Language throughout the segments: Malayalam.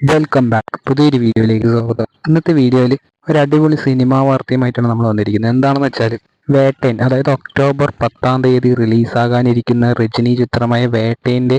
വെൽക്കം ബാക്ക് പുതിയൊരു വീഡിയോയിലേക്ക് സ്വാഗതം. ഇന്നത്തെ വീഡിയോയിൽ ഒരു അടിപൊളി സിനിമാ വാർത്തയുമായിട്ടാണ് നമ്മൾ വന്നിരിക്കുന്നത്. എന്താണെന്ന് വെച്ചാൽ വേട്ടൻ അതായത് ഒക്ടോബർ പത്താം തീയതി റിലീസാകാനിരിക്കുന്ന രജനി ചിത്രമായ വേട്ടേന്റെ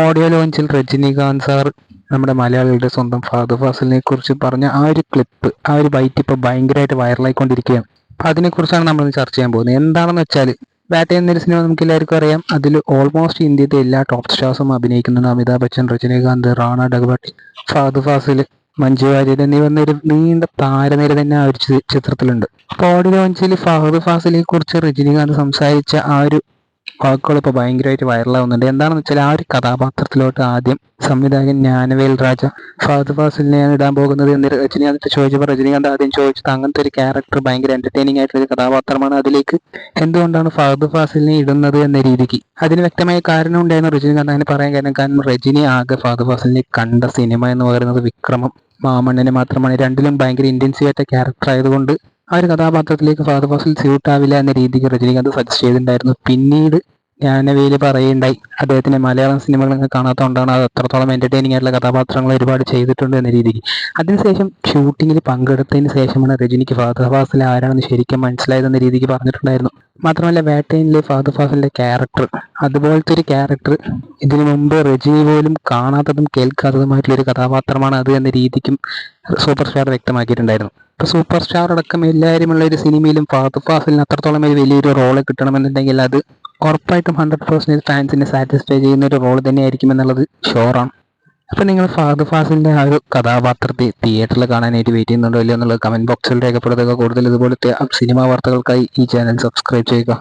ഓഡിയോ ലോഞ്ചിൽ രജനികാന്ത് സാർ നമ്മുടെ മലയാളികളുടെ സ്വന്തം ഫാദർ ഫാസിലിനെ കുറിച്ച് പറഞ്ഞ ആ ഒരു ക്ലിപ്പ് ആ ഒരു ബൈറ്റ് ഇപ്പോൾ ഭയങ്കരമായിട്ട് വൈറലായിക്കൊണ്ടിരിക്കുകയാണ് അപ്പം അതിനെക്കുറിച്ചാണ് നമ്മൾ ചർച്ച ചെയ്യാൻ പോകുന്നത്. എന്താണെന്ന് വെച്ചാൽ ബാറ്റ എന്നൊരു സിനിമ നമുക്ക് എല്ലാവർക്കും അറിയാം. അതിൽ ഓൾമോസ്റ്റ് ഇന്ത്യത്തെ എല്ലാ ടോപ്പ് സ്റ്റാർസും അഭിനയിക്കുന്നുണ്ട് അമിതാഭ് ബച്ചൻ രജനീകാന്ത് റാണ ഡഗബട്ട് ഫാദു ഫാസിൽ മഞ്ജു വാര്യർ എന്നിവ ഒരു നീണ്ട താരനിര തന്നെ ആ ഒരു ചിത്രത്തിലുണ്ട്. അപ്പോൾ ഓഡിയോ ലോഞ്ചിൽ ഫഹദ് ഫാസിലെ കുറിച്ച് രജനീകാന്ത് സംസാരിച്ച ആ ഒരു വാക്കുകൾ ഇപ്പോൾ ഭയങ്കരമായിട്ട് വൈറലാവുന്നുണ്ട്. എന്താണെന്ന് വെച്ചാൽ ആ ഒരു കഥാപാത്രത്തിലോട്ട് ആദ്യം സംവിധായകൻ ജ്ഞാനവേൽ രാജ ഫഹദ് ഫാസിലിനെയാണ് ഇടാൻ പോകുന്നത് എന്ന് രജനീകാന്ത് ചോദിച്ചപ്പോൾ രജനീകാന്ത് ആദ്യം ചോദിച്ചത് അങ്ങനത്തെ ഒരു ക്യാരക്ടർ ഭയങ്കര എന്റർടൈനിങ് ആയിട്ടുള്ള ഒരു കഥാപാത്രമാണ് അതിലേക്ക്. എന്തുകൊണ്ടാണ് ഫഹദ് ഫാസിലിനെ ഇടുന്നത് എന്ന രീതിക്ക്? അതിന് വ്യക്തമായ കാരണം ഉണ്ടായിരുന്നു രജനീകാന്ത് അങ്ങനെ പറയാൻ കാരണം കാരണം രജനി ആകെ ഫഹദ് ഫാസിലിനെ കണ്ട സിനിമ എന്ന് പറയുന്നത് വിക്രമം മാമണ്ണനെ മാത്രമാണ്. രണ്ടിലും ഭയങ്കര ഇന്റൻസീവ് ആയിട്ട ക്യാരക്ടർ ആയതുകൊണ്ട് ആ ഒരു കഥാപാത്രത്തിലേക്ക് ഫാദർ ഫാസിൽ സ്യൂട്ട് ആവില്ല എന്ന രീതിക്ക് രജനീകാന്ത് സജസ്റ്റ് ചെയ്തിട്ടുണ്ടായിരുന്നു. പിന്നീട് ജ്ഞാനവേൽ പറയുണ്ടായി അദ്ദേഹത്തിന്റെ മലയാളം സിനിമകളൊക്കെ കാണാത്തതുകൊണ്ടാണ് അത് അത്രത്തോളം എന്റർടൈനിങ് ആയിട്ടുള്ള കഥാപാത്രങ്ങൾ ഒരുപാട് ചെയ്തിട്ടുണ്ട് എന്ന രീതിക്ക് അതിനുശേഷം ഷൂട്ടിങ്ങിൽ പങ്കെടുത്തതിന് ശേഷമാണ് രജനിക്ക് ഫാദർ ഫാസിൽ ആരാണെന്ന് ശരിക്കും മനസ്സിലായതെന്ന രീതിക്ക് പറഞ്ഞിട്ടുണ്ടായിരുന്നു. മാത്രമല്ല വേട്ടയിലെ ഫാദർ ഫാസിലിന്റെ ക്യാരക്ടർ അതുപോലത്തെ ഒരു ക്യാരക്ടർ ഇതിനു മുമ്പ് രജനി പോലും കാണാത്തതും കേൾക്കാത്തതുമായിട്ടുള്ള ഒരു കഥാപാത്രമാണ് അത് എന്ന രീതിക്കും സൂപ്പർ സ്റ്റാർ വ്യക്തമാക്കിയിട്ടുണ്ടായിരുന്നു. ഇപ്പൊ സൂപ്പർ സ്റ്റാർ അടക്കം എല്ലാവരുമുള്ള ഒരു സിനിമയിലും ഫാദർ ഫാസിലിന് അത്രത്തോളം ഒരു വലിയൊരു റോൾ കിട്ടണമെന്നുണ്ടെങ്കിൽ അത് ഉറപ്പായിട്ടും ഹൺഡ്രഡ് പെർസെന്റേജ് ഫാൻസിനെ സാറ്റിസ്ഫൈ ചെയ്യുന്ന ഒരു റോൾ തന്നെയായിരിക്കും എന്നുള്ളത് ഷുവറാണ് അപ്പം നിങ്ങൾ ഫാദർ ഫാസിന്റെ ആ ഒരു കഥാപാത്രത്തെ തിയേറ്ററിൽ കാണാനായിട്ട് വെയിറ്റ് ചെയ്യുന്നുണ്ടോ ഇല്ലയോ എന്നുള്ളത് കമന്റ് ബോക്സിൽ രേഖപ്പെടുത്തുക. കൂടുതൽ ഇതുപോലത്തെ സിനിമാ വാർത്തകൾക്കായി ഈ ചാനൽ സബ്സ്ക്രൈബ് ചെയ്യുക.